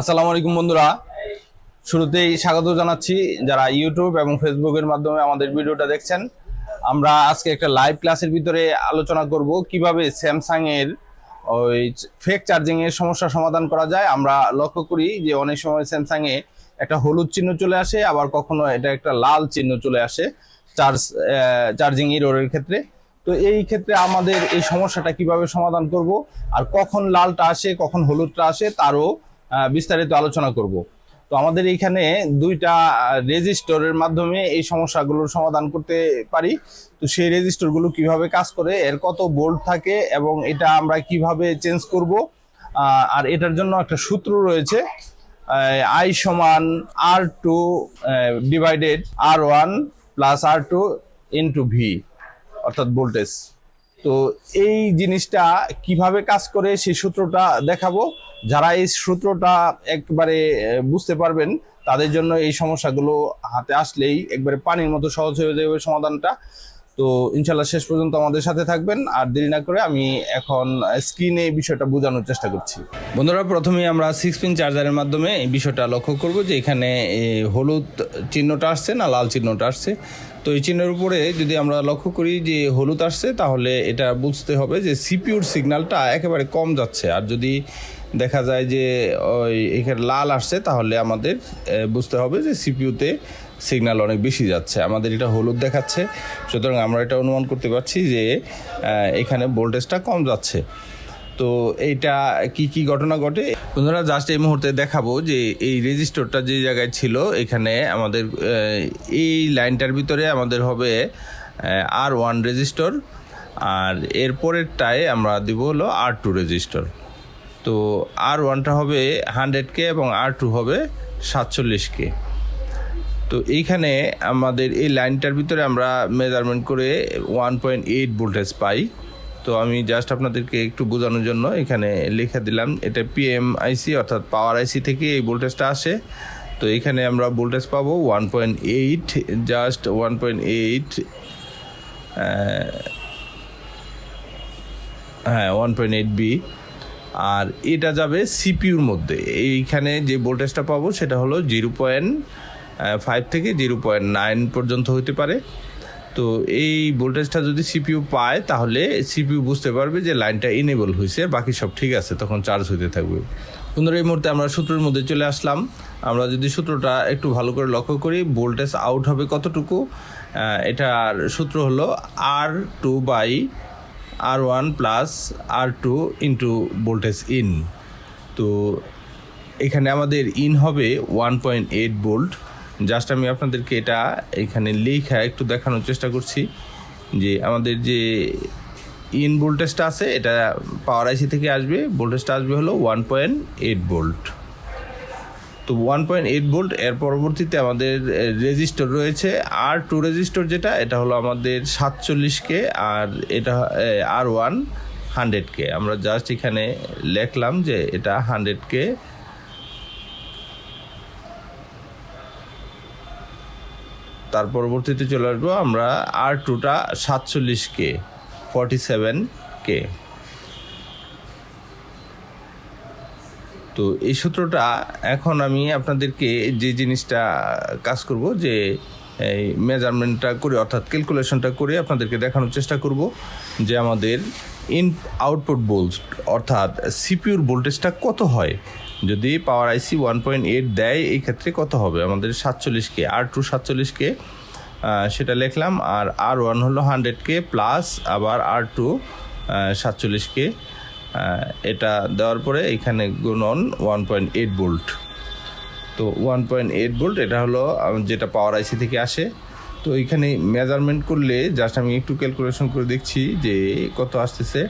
আসসালামু আলাইকুম বন্ধুরা। শুরুতেই স্বাগত জানাচ্ছি যারা ইউটিউব এবং ফেসবুকের মাধ্যমে আমাদের ভিডিওটা দেখছেন। আমরা আজকে একটা লাইভ ক্লাসের ভিতরে আলোচনা করব কীভাবে স্যামসাং এর ওই ফেক চার্জিং এর সমস্যা সমাধান করা যায়। আমরা লক্ষ্য করি যে অনেক সময় স্যামসাং এ একটা হলুদ চিহ্ন চলে আসে, আবার কখনো এটা একটা লাল চিহ্ন চলে আসে চার্জ চার্জিং এর ক্ষেত্রে। তো এই ক্ষেত্রে আমাদের এই সমস্যাটা কীভাবে সমাধান করব, আর কখন লালটা আসে, কখন হলুদটা আসে, তারও বিস্তারিত আলোচনা করব। তো আমাদের এইখানে দুইটা রেজিস্টরের মাধ্যমে এই সমস্যাগুলোর সমাধান করতে পারি। তো সেই রেজিস্টরগুলো কীভাবে কাজ করে, এর কত বোল্ট থাকে এবং এটা আমরা কীভাবে চেঞ্জ করব আর এটার জন্য একটা সূত্র রয়েছে আই সমান R two divided R one plus R two into V, অর্থাৎ ভোল্টেজ। তো এই জিনিসটা কীভাবে কাজ করে সেই সূত্রটা দেখাবো। যারা এই সূত্রটা একবারে বুঝতে পারবেন, তাদের জন্য এই সমস্যাগুলো হাতে আসলেই একবারে পানির মতো সহজ হয়ে যাবে সমাধানটা। তো ইনশাল্লাহ শেষ পর্যন্ত আমাদের সাথে থাকবেন, আর দেরি না করে আমি এখন স্ক্রিনে এই বিষয়টা বোঝানোর চেষ্টা করছি। বন্ধুরা প্রথমে আমরা সিক্স পিন চার্জারের মাধ্যমে এই বিষয়টা লক্ষ্য করব যে এখানে হলুদ চিহ্নটা আসছে না, লাল চিহ্নটা আসছে। তো এই চিহ্নের উপরে যদি আমরা লক্ষ্য করি যে হলুদ আসছে, তাহলে এটা বুঝতে হবে যে সিপিউর সিগন্যালটা একেবারে কম যাচ্ছে। আর যদি দেখা যায় যে ওই এখানে লাল আসছে, তাহলে আমাদের বুঝতে হবে যে সিপিউতে সিগন্যাল অনেক বেশি যাচ্ছে। আমাদের এটা হলুদ দেখাচ্ছে। সুতরাং আমরা এটা অনুমান করতে পারছি যে এখানে ভোল্টেজটা কম যাচ্ছে। তো এইটা কি কি ঘটনা ঘটে? বন্ধুরা জাস্ট এই মুহূর্তে দেখাবো যে এই রেজিস্টরটা যে জায়গায় ছিল, এখানে আমাদের এই লাইনটার ভিতরে আমাদের হবে আর ওয়ান রেজিস্টর আর এর পরেরটায় আমরা দিব হলো আর টু রেজিস্টর তো আর ওয়ানটা হবে হান্ড্রেড কে এবং আর টু হবে সাতচল্লিশ কে তো এইখানে আমাদের এই লাইনটার ভিতরে আমরা মেজারমেন্ট করে ওয়ান পয়েন্ট এইট ভোল্টেজ পাই। তো আমি জাস্ট আপনাদেরকে একটু বোঝানোর জন্য এখানে লিখে দিলাম, এটা পিএম আইসি অর্থাৎ পাওয়ার আইসি থেকে এই ভোল্টেজটা আসে। তো এখানে আমরা ভোল্টেজ পাবো one point eight just one point eight হ্যাঁ ওয়ান পয়েন্ট এইট বি আর এটা যাবে সিপিউর মধ্যে। এইখানে যে ভোল্টেজটা পাবো সেটা হলো জিরো পয়েন্ট ফাইভ থেকে জিরো পয়েন্ট নাইন পর্যন্ত হতে পারে। তো এই ভোল্টেজটা যদি সিপিইউ পায়, তাহলে সিপিইউ বুঝতে পারবে যে লাইনটা ইনেবল হয়েছে বাকি সব ঠিক আছে, তখন চার্জ হতে থাকবে। বন্ধুরা, এই মুহূর্তে আমরা সূত্রের মধ্যে চলে আসলাম। আমরা যদি সূত্রটা একটু ভালো করে লক্ষ্য করি, ভোল্টেজ আউট হবে কতটুকু? এটার সূত্র হলো R two by R one plus R two into voltage in তো এখানে আমাদের ইন হবে one point eight volt just আমি আপনাদেরকে এটা এখানে লেখা একটু দেখানোর চেষ্টা করছি যে আমাদের যে ইন ভোল্টেজটা আছে, এটা পাওয়ার আইসি থেকে আসবে। ভোল্টেজটা আসবে হলো ওয়ান পয়েন্ট এইট ভোল্ট তো ওয়ান পয়েন্ট এইট ভোল্ট এর পরবর্তীতে আমাদের রেজিস্টর রয়েছে। আর টু রেজিস্টর যেটা, এটা হলো আমাদের সাতচল্লিশ কে আর এটা আর ওয়ান হান্ড্রেড কে। আমরা জাস্ট এখানে লিখলাম যে এটা হান্ড্রেড কে তার পরবর্তীতে চলে আসব আমরা আর টুটা সাতচল্লিশ কে ফর্টি সেভেন কে। তো এই সূত্রটা এখন আমি আপনাদেরকে যে জিনিসটা কাজ করব, যে এই মেজারমেন্টটা করে, অর্থাৎ ক্যালকুলেশনটা করে আপনাদেরকে দেখানোর চেষ্টা করব, যে আমাদের ইন আউটপুট বোল্ট অর্থাৎ সিপিউর ভোল্টেজটা কত হয়। যদি power IC one point eight দেয়, এই ক্ষেত্রে কত হবে? আমাদের সাতচল্লিশ কে আর টু সাতচল্লিশ কে সেটা লিখলাম, আর আর ওয়ান হলো হান্ড্রেড কে প্লাস আবার আর টু সাতচল্লিশ কে এটা দেওয়ার পরে এখানে গুণন ওয়ান পয়েন্ট এইট বোল্ট তো ওয়ান পয়েন্ট এইট বোল্ট এটা হলো যেটা পাওয়ার আইসি থেকে আসে। তো এখানে মেজারমেন্ট করলে জাস্ট আমি একটু ক্যালকুলেশন করে দেখছি যে কত আসতেছে।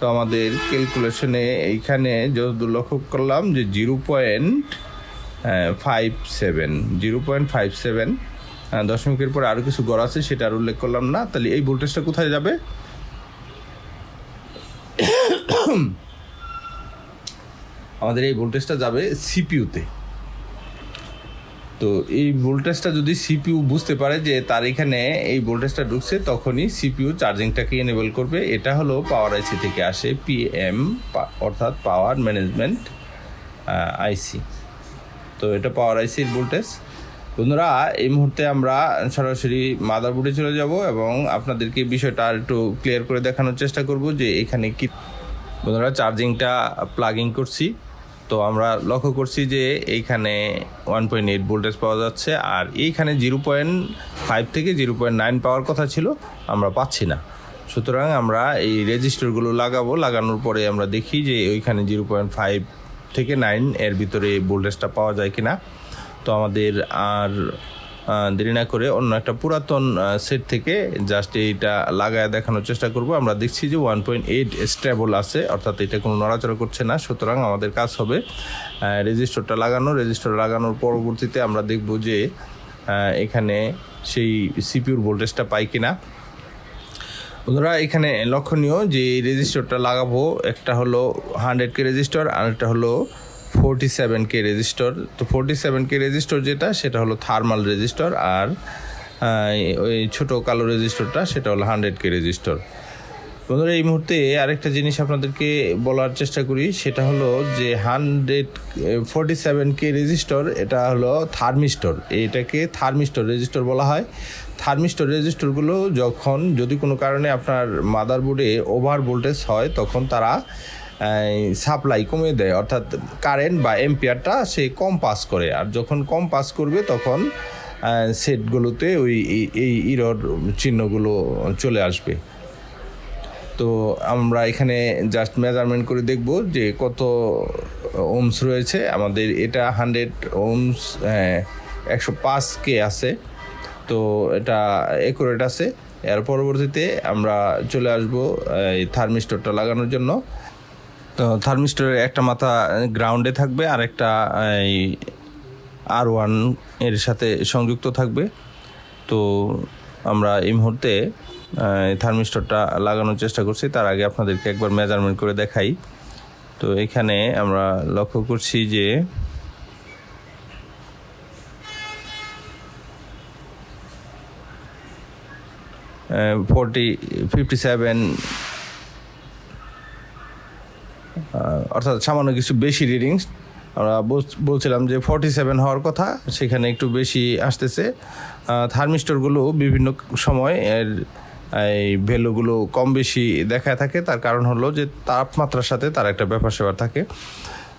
তো আমাদের ক্যালকুলেশনে এইখানে যত লক্ষ্য করলাম যে zero point five seven zero point five seven দশমিকের পরে আরও কিছু গড় আছে, সেটা আর উল্লেখ করলাম না। তাহলে এই ভোল্টেজটা কোথায় যাবে? আমাদের এই ভোল্টেজটা যাবে সিপিউতে তো এই ভোল্টেজটা যদি সিপিইউ বুঝতে পারে যে তার এখানে এই ভোল্টেজটা ঢুকছে, তখনই সিপিউ চার্জিংটাকে এনেবল করবে। এটা হলো পাওয়ার আইসি থেকে আসে পিএম অর্থাৎ পাওয়ার ম্যানেজমেন্ট আইসি তো এটা পাওয়ার আইসির ভোল্টেজ। বন্ধুরা, এই মুহূর্তে আমরা সরাসরি মাদারবোর্ডে চলে যাব এবং আপনাদেরকে বিষয়টা আর একটু ক্লিয়ার করে দেখানোর চেষ্টা করব যে এখানে কি বন্ধুরা চার্জিংটা প্লাগিং করছি। তো আমরা লক্ষ্য করছি যে এইখানে ওয়ান পয়েন্ট এইট ভোল্টেজ পাওয়া যাচ্ছে আর এইখানে জিরো পয়েন্ট ফাইভ থেকে জিরো পয়েন্ট নাইন পাওয়ার কথা ছিল, আমরা পাচ্ছি না। সুতরাং আমরা এই রেজিস্টারগুলো লাগাবো, লাগানোর পরে আমরা দেখি যে ওইখানে জিরো পয়েন্ট ফাইভ থেকে নাইন এর ভিতরে ভোল্টেজটা পাওয়া যায় কি না তো আমাদের আর দেরি না করে অন্য একটা পুরাতন সেট থেকে জাস্ট এইটা লাগায় দেখানোর চেষ্টা করব। আমরা দেখছি যে ওয়ান পয়েন্ট এইট স্টেবল আছে, অর্থাৎ এটা কোনো নড়াচড়া করছে না, সুতরাং আমাদের কাজ হবে রেজিস্টারটা লাগানো। রেজিস্টার লাগানোর পরবর্তীতে আমরা দেখব যে এখানে সেই সিপিউর ভোল্টেজটা পাই কিনা। বন্ধুরা, এখানে লক্ষণীয় যে রেজিস্টারটা লাগাবো, একটা হলো হান্ড্রেড কে রেজিস্টার আর একটা হলো ফোরটি সেভেন কে রেজিস্টর তো ফোরটি সেভেন কে রেজিস্টর যেটা, সেটা হলো থার্মাল রেজিস্টর আর ওই ছোটো কালো রেজিস্টরটা সেটা হলো হান্ড্রেড কে রেজিস্টর বন্ধুরা, এই মুহূর্তে আরেকটা জিনিস আপনাদেরকে বলার চেষ্টা করি, সেটা হলো যে hundred forty seven K resistor এটা হলো থার্মিস্টর এটাকে থার্মিস্টর রেজিস্টর বলা হয়। থার্মিস্টর রেজিস্টরগুলো যখন, যদি কোনো কারণে আপনার মাদারবোর্ডে ওভার ভোল্টেজ হয়, তখন তারা সাপ্লাই কমিয়ে দেয়। অর্থাৎ কারেন্ট বা এম্পিয়ারটা সে কম পাস করে। আর যখন কম পাস করবে, তখন সেটগুলোতে ওই এই- ইরর চিহ্নগুলো চলে আসবে। তো আমরা এখানে জাস্ট মেজারমেন্ট করে দেখব যে কত ওমস রয়েছে। আমাদের এটা হান্ড্রেড ওমস একশো পাঁচ কে আছে। তো এটা একুরেট আছে। এর পরবর্তীতে আমরা চলে আসব এই থার্মিস্টরটা লাগানোর জন্য। তো থার্মিস্টরের একটা মাথা গ্রাউন্ডে থাকবে, আর একটা এই আর ওয়ানের সাথে সংযুক্ত থাকবে। তো আমরা এই মুহূর্তে থার্মিস্টরটা লাগানোর চেষ্টা করছি। তার আগে আপনাদেরকে একবার মেজারমেন্ট করে দেখাই। তো এখানে আমরা লক্ষ্য করছি যে ফোরটি ফিফটি সেভেন অর্থাৎ সামান্য কিছু বেশি রিডিংস আমরা বল- বলছিলাম যে ফর্টি সেভেন হওয়ার কথা, সেখানে একটু বেশি আসতেছে। থার্মিস্টরগুলো বিভিন্ন সময় এর, এই ভ্যালুগুলো কম বেশি দেখায় থাকে। তার কারণ হলো যে তাপমাত্রার সাথে তার একটা ব্যাপার স্যাপার থাকে।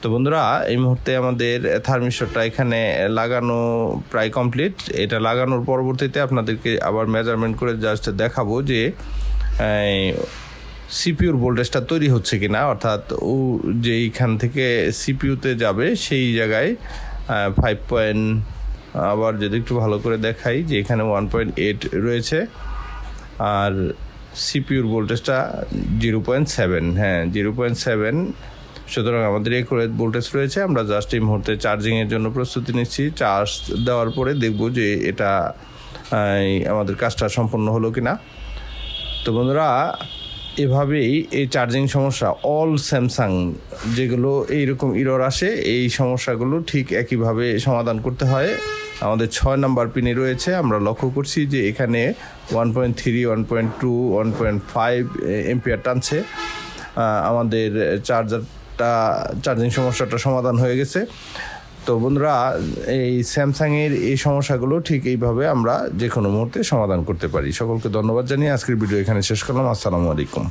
তো বন্ধুরা, এই মুহূর্তে আমাদের থার্মিস্টরটা এখানে লাগানো প্রায় কমপ্লিট এটা লাগানোর পরবর্তীতে আপনাদেরকে আবার মেজারমেন্ট করে জাস্ট দেখাবো যে সিপিউর ভোল্টেজটা তৈরি হচ্ছে কি না অর্থাৎ ও যেইখান থেকে সিপিউতে যাবে সেই জায়গায় ফাইভ পয়েন্ট আবার যদি একটু ভালো করে দেখাই যে এখানে ওয়ান পয়েন্ট এইট রয়েছে, আর সিপিউর ভোল্টেজটা জিরো পয়েন্ট সেভেন হ্যাঁ জিরো পয়েন্ট সেভেন সুতরাং আমাদের একুরেট ভোল্টেজ রয়েছে, আমরা জাস্ট এই মুহূর্তে চার্জিংয়ের জন্য প্রস্তুতি নিচ্ছি। চার্জ দেওয়ার পরে দেখব যে এটা আমাদের কাজটা সম্পন্ন হলো কিনা। তো বন্ধুরা এভাবেই এই চার্জিং সমস্যা অল স্যামসাং যেগুলো এইরকম ইরর আসে, এই সমস্যাগুলো ঠিক একইভাবে সমাধান করতে হয়। আমাদের ছয় নাম্বার পিনে রয়েছে, আমরা লক্ষ্য করছি যে এখানে one point three one point two one point five ampere টানছে। আমাদের চার্জারটা চার্জিং সমস্যাটা সমাধান হয়ে গেছে। তো বন্ধুরা, এই স্যামসাংয়ের এই সমস্যাগুলো ঠিক এইভাবে আমরা যে কোনো মুহূর্তে সমাধান করতে পারি। সকলকে ধন্যবাদ জানিয়ে আজকের ভিডিও এখানে শেষ করলাম। আসসালামু আলাইকুম।